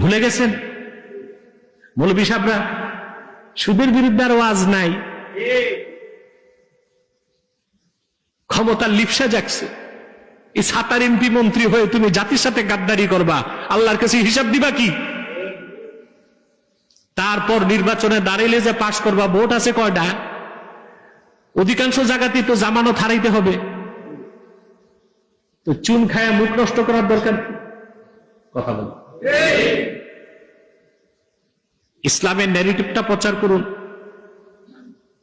ভুলে গেছেন? মৌলবী সাহরা সুদের বিরুদ্ধে আর ওয়াজ নাই। ক্ষমতার লিপসা যাচ্ছে এই সাতার এমপি মন্ত্রী হয়ে তুমি জাতির সাথে গাদ্দারি করবা, আল্লাহর কাছে হিসাব দিবা কি? তারপর নির্বাচনে দাঁড়াইলে যে পাশ করবা, ভোট আছে কয়টা? অধিকাংশ জায়গাতেই তো জামানত হারাইতে হবে। তো চুন খায়া মুখ নষ্ট করার দরকার কথা বল। ইসলামের ন্যারেটিভটা প্রচার করুন।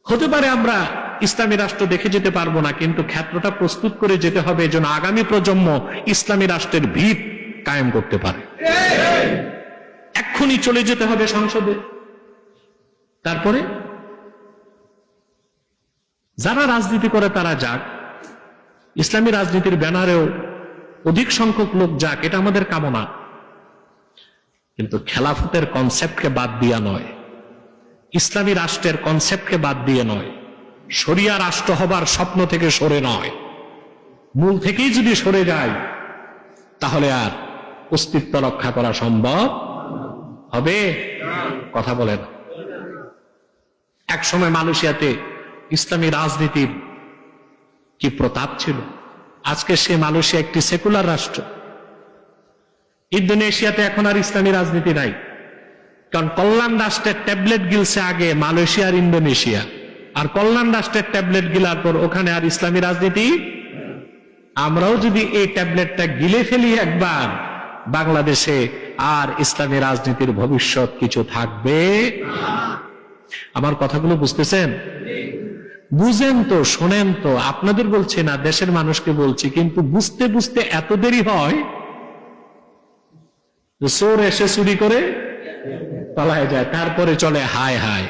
হতে পারে আমরা ইসলামী রাষ্ট্র দেখে যেতে পারব না কিন্তু ক্ষেত্রটা প্রস্তুত করে যেতে হবে যেন আগামী প্রজন্ম ইসলামী রাষ্ট্রের ভিত কায়েম করতে পারে। এক্ষুনি চলে যেতে হবে সংসদে। তারপরে যারা রাজনীতি করে তারা যাক ইসলামী রাজনীতির ব্যানারেও অধিক সংখ্যক লোক যাক এটা আমাদের কামনা। কিন্তু খেলাফতের কনসেপ্টকে বাদ দিয়া নয়। ইসলামী রাষ্ট্রের কনসেপ্টকে বাদ দিয়ে নয়। শরিয়া রাষ্ট্র হবার স্বপ্ন থেকে সরে নয়। মূল থেকেই যদি সরে যায়, তাহলে আর অস্তিত্ব রক্ষা করা সম্ভব হবে? কথা বলেন। এক সময় মালয়েশিয়াতে ইসলামী রাজনীতির কি প্রতাপ ছিল? আজকে সে মালয়েশিয়া একটি সেকুলার রাষ্ট্র। ইন্দোনেশিয়াতে এখন আর ইসলামী রাজনীতি নাই। কারণ কল্যাণ রাষ্ট্রের ট্যাবলেট গিলছে আগে মালয়েশিয়া আর ইন্দোনেশিয়া। আর কল্যাণ রাষ্ট্রের ট্যাবলেট গিলার পর ওখানে আর ইসলামী রাজনীতি আমরাও যদি এই ট্যাবলেটটা গিলে ফেলি একবার, বাংলাদেশে আর ইসলামী রাজনীতির ভবিষ্যৎ কিছু থাকবে আমার কথাগুলো বুঝতেছেন? বুঝেন তো, শোনেন তো। আপনাদের বলছি না, দেশের মানুষকে বলছি, কিন্তু বুঝতে বুঝতে এত দেরি হয় চোর এসে চুরি করে পালায় যায় তারপরে চলে হায় হায়।